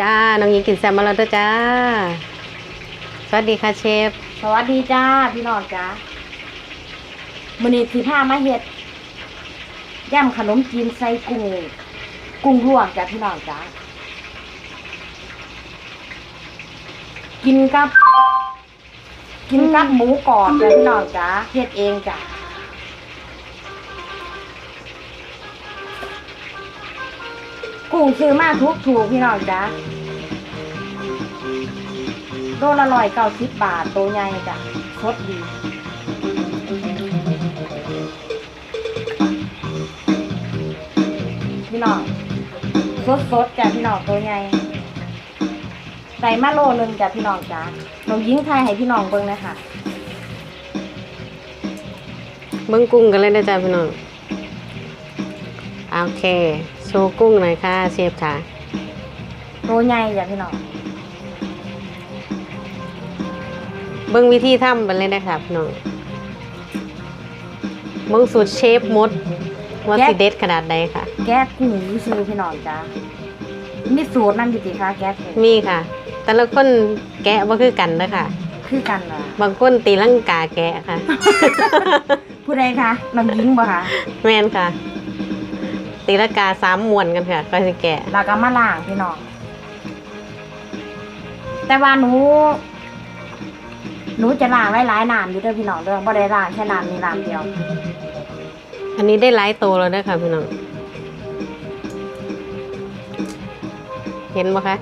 จ้า น้องหญิงกินแซมมาแล้วเด้อจ้า สวัสดีค่ะเชฟ สวัสดีจ้า พี่น้องจ้ามื้อนี้สิพามาเฮ็ดย่ำขนมจีนใส่กุ้ง กุ้งลวกจ้ะพี่น้องจ้า กินกับ กินกับหมูกรอบจ้ะพี่น้องจ้าเฮ็ดเองจ้ะ กุ้งซื้อมาทุกถูกพี่น้องจ้าโลละร้อยเก้าสิบบาทตัวใหญ่จ้ะสดดีพี่น้องสดสดจ้ะพี่น้องตัวใหญ่ใส่มาโลนึงจ้ะพี่น้องจ้าหนูยิงไทยให้พี่น้องเบิ่งเลยค่ะเบิ้งกุ้งกันเลยนะจ้าพี่น้องโอเค โชว์กุ้งหน่อยค่ะเชฟค่ะตัวใหญ่จ้ะพี่น้องเบิ้งวิธีทำไปเลยนะคะพี่น้องเบิ้งสูตรเชฟมดว่าสิเด็ดขนาดใดค่ะ แก้กุ้งซื้อพี่น้องจ้ามีสูตรนั่นอยู่ติคะแก้กุ้งมีค่ะ แต่ละคนแกะว่าคือกันนะคะคือกันเหรอบางคนตีลังกาแกะค่ะ ผู้ใดคะน้องยิงบ่คะแม่นค่ะ ตีลังกาสามมวนกันค่ะก็สิแกะแล้วก็มาล้างพี่น้อง แต่ว่าหนู หนูจะล้างหลายๆน้ำอยู่เด้อพี่น้องเด้อบ่ได้ล้างแค่น้ำนี้น้ำเดียว อันนี้ได้หลายโตวแล้วนะคะพี่น้อง เห็นไหมคะ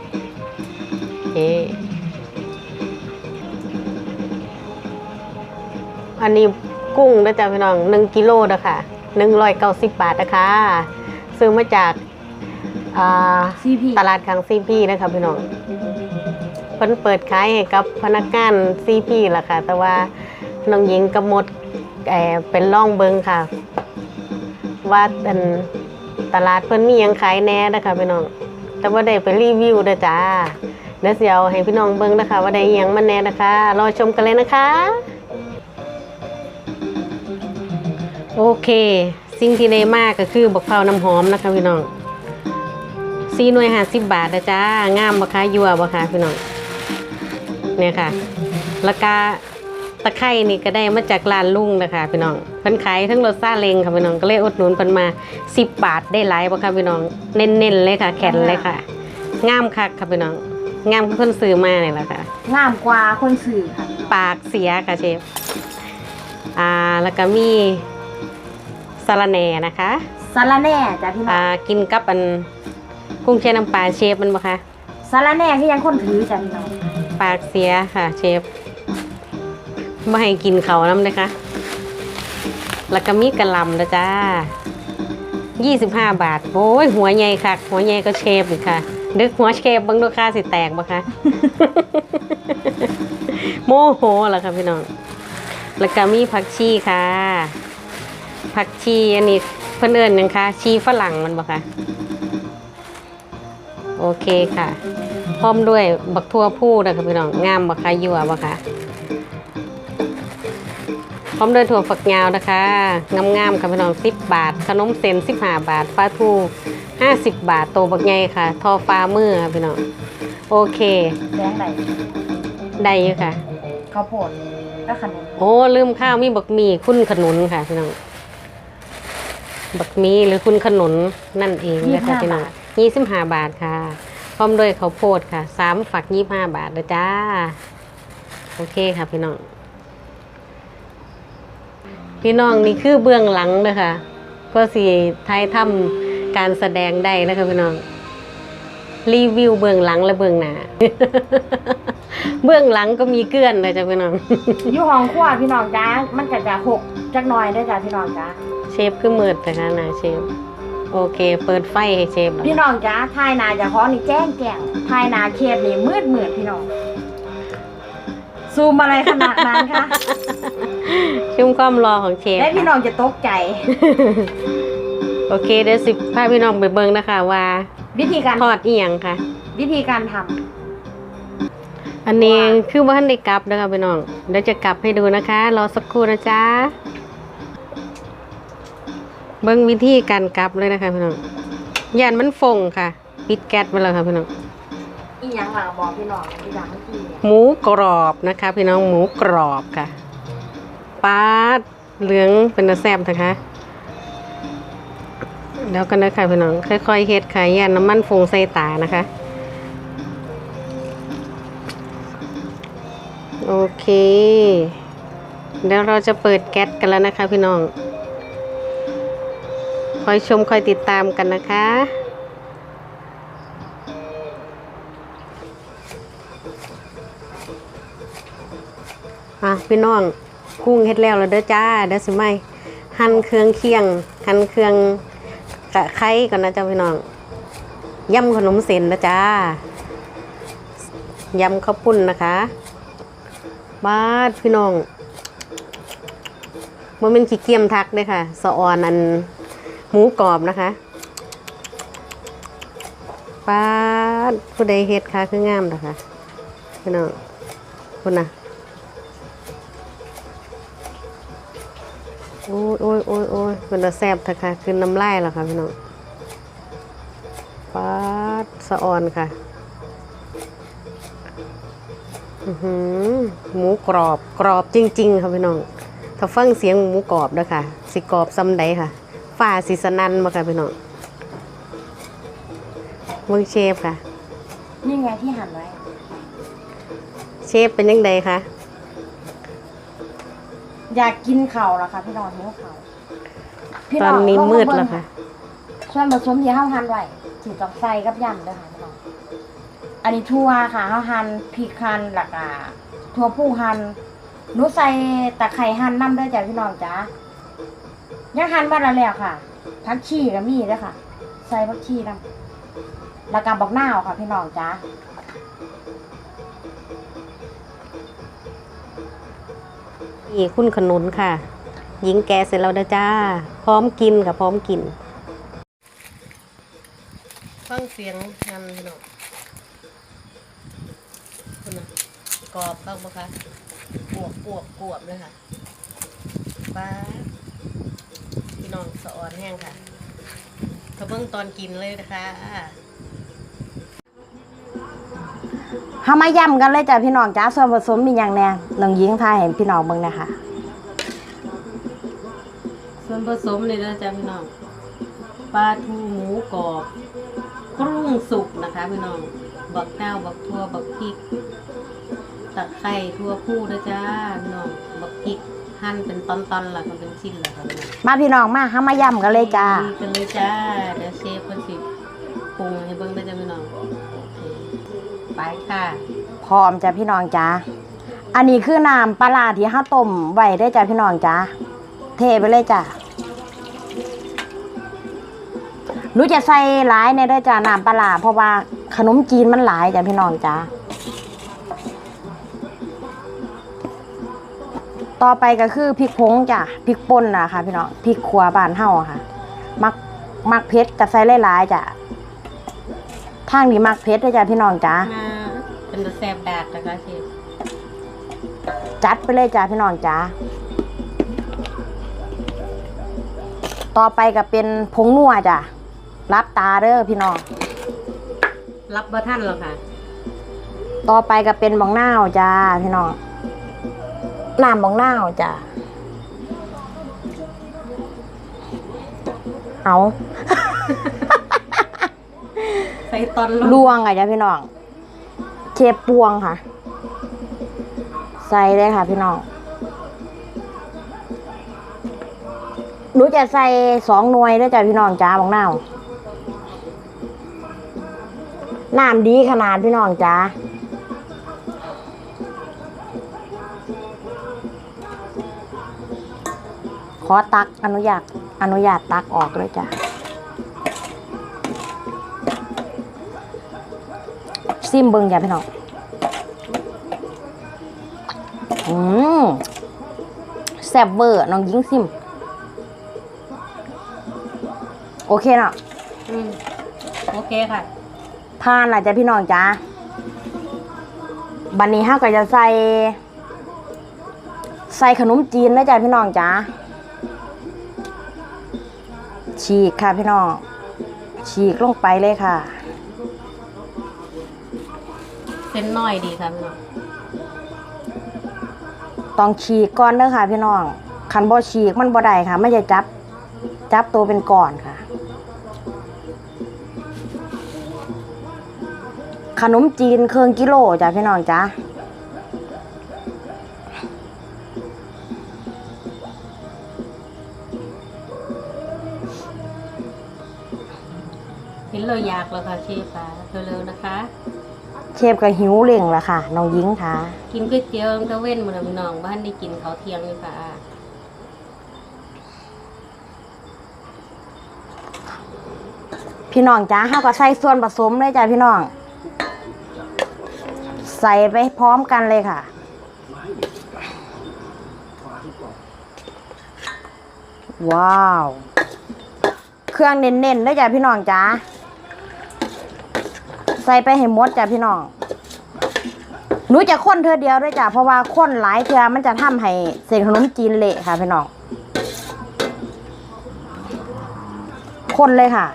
เออันนี้กุ้งนะจ๊ะพี่น้องหนึ่งกิโลนะคะหนึ่งร้อยเก้าสิบบาทนะคะ ซื้อมาจากอ่าซีพีตลาดกลางซีพีนะคะพี่น้องเพิ่นเปิดขายให้กับพนักงานซีพีล่ะค่ะ แต่ว่าน้องหญิงกับมดเอ่อเป็นร่องเบิงค่ะ ว่าอันตลาดเพิ่นมีหยังขายแหน่นะคะพี่น้อง แต่ว่าได้ไปรีวิวเด้อจ้าเดี๋ยวสิเอาให้พี่น้องเบิ่งนะคะ ว่าได้อิหยังมาแหน่นะคะรอชมกันเลยนะคะ โอเค สิ่งที่ได้มากก็คือบักเผาวน้ำหอมนะคะพี่น้องซีหน่วยห้าสิบบาทนะจ้างามบ่คะยัวบ่คะพี่น้องเนี่ยค่ะแล้วก็ตะไคร่นี่ก็ได้มาจากร้านลุงนะคะพี่น้องเพิ่นขายทั้งรสซาเล้งค่ะพี่น้องก็เลยอุดหนุนเพิ่นมา10บาทได้หลายบ่คะพี่น้องเน้นๆเลยค่ะ แข็งเลยค่ะ งามคักค่ะพี่น้องงามคือเพิ่นซื้อมานี่แหละค่ะงามกว่าคนสื่อค่ะปากเสียค่ะเชฟอ่าแล้วก็มี สาระแหน่นะคะสาระแหน่จ้ะพี่น้ออ่างกินกับอันกุ้งแช่น้ำปลาเชฟมันบ่คะสาระแหน่ที่ยังคนถือจ้ะพี่น้องปากเสียค่ะเชฟไม่ให้กินเขาน้ำเลยค่ะแล้วก็มีกระหลำนะจ้า25 บาท โอ้ยหัวใหญ่ค่ะ หัวใหญ่ก็เชฟอีกค่ะ ดึกหัวเชฟเบังดูค่าสิแตกบ่คะ โมโหเหรอคะพี่น้อง แล้วก็มีผักชีค่ะ ผักชีอันนี้เพื่อนเอิญยังคะชีฝรั่งมันบ่คะโอเคค่ะ พร้อมด้วยบักทั่วผู้นะคะพี่น้องงามบักคะยั่วบักคะพร้อมด้วยถั่วฝักยาวนะคะงามๆค่ะพี่น้อง10บาท ขนมเส้น15บาทปลาทู50บาทโตบักใหญ่ค่ะ ทอฟ้ามือค่ะพี่น้องโอเคแดงไหนได้อยู่ค่ะข้าวโพดก็ขนมโอ้ลืมข้าวมีบักหมี่คุณขนุนค่ะพี่น้อง บักหมี่หรือคุณขนุนนั่นเองนะคะพี่น้องยี่สิบห้าบาทค่ะ พร้อมด้วยข้าวโพดค่ะสามฝักยี่ห้าบาทนะจ้า โอเคค่ะพี่น้อง พี่น้องนี่คือเบื้องหลังเลยค่ะเพื่อสีไทยทำการแสดงได้นะคะพี่น้อง รีวิวเบื้องหลังและเบื้องหน้าเบื้องหลังก็มีเกลื่อนเลยจ้ะพี่น้องอยู่ห้องครัวพี่น้องจ้ามันก็จะหกจักหน่อยได้อจ้ะพี่น้องจ้าเชฟคือมืดแต่ค่ะนะเชฟ โอเค เปิดไฟให้เชฟแล้วพี่น้องจ้าทายนาจะขอนี่แจ้งแจ้งทายนาเคบนี่มืดมืดพี่น้อง ซูมอะไรขนาดนั้นคะชุ่มความรอของเชฟและพี่น้องจะตกใจ โอเคเดี๋ยวสิพาพี่น้องไปเบิ่งนะคะ ว่า วิธีการทอดอีหยังค่ะ วิธีการทำอันนี้ว้าวคือว่าท่านได้กลับนะคะพี่น้องเดี๋ยวจะกลับให้ดูนะคะรอสักครู่นะจ๊ะ เบิ่งวิธีการกลับเลยนะคะพี่น้องย่านมันฟงค่ะ ปิดแก๊สไปแล้วค่ะพี่น้องอีหยังล่ะบอกพี่น้องพี่ดาเมื่อกี้เนี่ยหมูกรอบนะคะ พี่น้องหมูกรอบค่ะปลาดเหลืองเป็นตะแซบนะคะแล้วกันนะคะพี่น้องค่อยๆเฮ็ดค่ะอย่าน้ำมันฟงใส่ตานะคะ โอเคเดี๋ยวเราจะเปิดแก๊สกันแล้วนะคะพี่น้องค อยชมคอยติดตามกันนะคะ อะพี่น้องกุ้งเฮ็ดแล้วแล้วเด้อจ้าเด้อสิไม่หั่นเครื่องเคียงหั่นเครื่องกะไข่ก่อนนะจ้าพี่น้องยำขนมเส้นนะจ้ายำข้าวปุ้นนะคะบ้าดพี่น้องมันเป็นขี้เกียมทักเลยค่ะ สะออนอัน หมูกรอบนะคะป้าดผู้ใดเฮ็ดค่ะคืองามนะคะพี่น้องคุณนะโอ้ยโอ้ยโอ้ยโอ้ยมันจะแซ่บค่ะค่ะคือน้ำลายแล้วค่ะพี่น้องป๊าดสะออนค่ะหือหมูกรอบกรอบจริง ๆ ค่ะพี่น้อง ถ้าฟังเสียงหมูกรอบเด้อค่ะ สิกรอบซ้ำใดค่ะ ฝ้าสิสนันมาค่ะพี่น้องเมืองเชฟค่ะ นี่ไงที่หั่นไว้ เชฟเป็นยังไงคะ อยากกินเข่าวแล้วค่ะพี่น้องหิวเข่าวพี่ตอนนี้ลงามืดเบิ่งแล้วค่ะ ส่วนผสมที่เฮาหั่นไว้สีต้องใส่กับยำเด้อค่ะพี่น้อง อันนี้ทั่วค่ะเฮาหั่นพริกหั่นแล้วก็ทั่วผู้หั่นหนูใส่ตะไคร้หั่นน้ำเด้อจ้ะพี่น้องจ้า ยังหั่นมาแล้วแล้วค่ะผักชีก็มีเด้อค่ะ ใส่ผักชีนำแล้วก็บักนาวค่ะ พี่น้องจ้านี่คุณขนุนค่ะ หญิงแกเสร็จแล้วนะจ้า พร้อมกินค่ะพร้อมกิน ฟังเสียงงานพี่น้องคุณนะกรอบเข้าปะคะกวบกวบกวบเลยค่ะป้าด พี่น้องสะออนแห้งค่ะถ้าเบิ่งตอนกินเลยนะคะเฮามาย่ำกันเลยจ้ะพี่น้องจ้าส่วนผสมมีอย่างแน่น้องหญิงทายให้พี่น้องเบิ่งนะคะส่วนผสมเลยนะจ๊ะพี่น้องปลาทูหมูกรอบกรุ้งสุกนะคะพี่น้องบักนาวบักทั่วบักพริก ตะไคร้ทั่วผู้นะจ้าพี่น้องบักพริกหั่นเป็นตอนๆล่ะก็เป็นชิ้นล่ะค่ะพี่น้องมาพี่น้องมาเฮามาย่ำกันเลยจ้าดีกันเลยจ้าเดี๋ยวเชฟเพิ่นสิปรุงให้เบิ่งได้จ้ะพี่น้องโอเคไปค่ะ พร้อมจ้ะพี่น้องจ้าอันนี้คือน้ำปลาร้าที่เฮาต้มไว้ได้อจ้ะพี่น้องจ้าเทไปเลยจ้ะหนูจะใส่หลายในเด้อจ้ะน้ำปลาร้าเพราะว่าขนมจีนมันหลายจ้ะพี่น้องจ้า ต่อไปก็คือพริกผงจ้ะพริกป่นนะค่ะพี่น้องพริกขัวบ้านเฮาอะค่ะ มักมักเผ็ดก็ใส่หลายๆจ้ะทางนี้มักเผ็ดเด้อจ้ะพี่น้องจ้ามาเป็นแซ่บดากนะคะเชฟจัดไปเลยจ้าพี่น้องจ้าต่อไปก็เป็นผงนัวจ้ะรับตาเด้อพี่น้องรับบ่ทันหรอกค่ะ ต่อไปก็เป็นบองนาวจ้าพี่น้อง น้ำบองนาวจ้ะ เอา ใส่ตอนลลวงอะจ้ะพี่น้อง เชฟปวงค่ะ ใส่เลยค่ะ พี่น้อง หนูจะใส่สองหน่วยด้วยจ้ะพี่น้องจ้าบองนาวน้ำดีขนาดพี่น้องจ้า อตักอนุญาตอนุญาตตักออกเลยจ้ะซิมเบิงจ้ะพี่น้องอืมแซ่บเวอร์น้องยิงซิม โอเคเนาะอืมโอเคค่ะทานล่ะจ้ะพี่น้องจ้าบันนี้ห้าก็จะใส่ ใส่ขนมจีนนะจ้ะพี่น้องจ้า ฉีกค่ะพี่น้อง ฉีกลงไปเลยค่ะส้นน้อยดีค่ะพี่น้องต้องฉีกก่อนเด้อค่ะ พี่น้องคันบ่ฉีกมันบ่ได้ค่ะไม่จะจับ จับตัวเป็นก่อนค่ะ ขนมจีนเครื่องกิโลจ้ะพี่น้องจ้ะ เห็นเราอยากแล้วค่ะเชฟค่ะเร็วๆนะคะ เชฟก็หิวเร่งแล้วค่ะน้องหญิงค่ะ กินก๋วยเตี๋ยวตั้งแต่เว้นหมดแล้วพี่น้องบ้านได้กินเขาวเที่ยงเลยค่ะพี่น้องจ้าเฮาก็ใส่ส่วนผสมเลยจ้ะพี่น้อง ใส่ไปพร้อมกันเลยค่ะว้าว เครื่องเน้นๆเลยจ้ะพี่น้องจ้า ใส่ไปให้หมดจ้ะพี่น้องหนูจะค้นเธอเดียวด้วยจ้ะเพราะว่าค้นหลายเธอมันจะทำให้เศษขนมจีนเละค่ะพี่น้องคนเลยค่ะ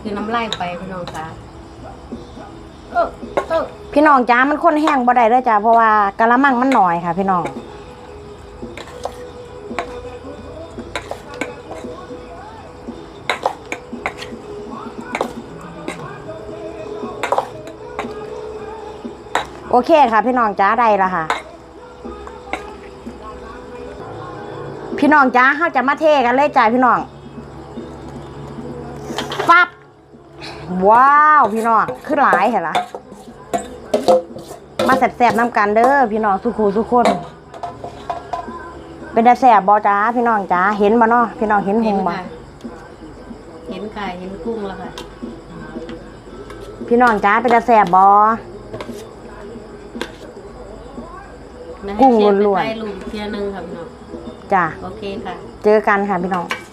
คือน้ำลายไปพี่น้องค่ะเออเออพี่น้องจ้ามันคนแห้งบ่ได้เด้อจ้าเพราะว่ากะละมังมันหน่อยค่ะ พี่น้องโอเคค่ะ พี่น้องจ้าได้ละค่ะ พี่น้องจ้าเขาจะมาเทกันเลยจ้าพี่น้อง ว้าวพี่น้องขึ้นหลายเห็นละมาแสบๆน้ำกันเด้อพี่น้องสุขูสุขคน เป็นแต่แสบบอจ้าพี่น้องจ้าเห็นบ่เนาะพี่น้องเห็นหเห็นงบ่ค่ะเห็นไก่เห็นกุ้งแล้วค่ะ พี่น้องจ้าเป็นแต่แสบบอนะกุ้ให้งเชฟไปล้วนๆถ่ายรูปเทียหนึงค่ะพี่น้องจ้าโอเคค่ะ เจอกันค่ะพี่น้องค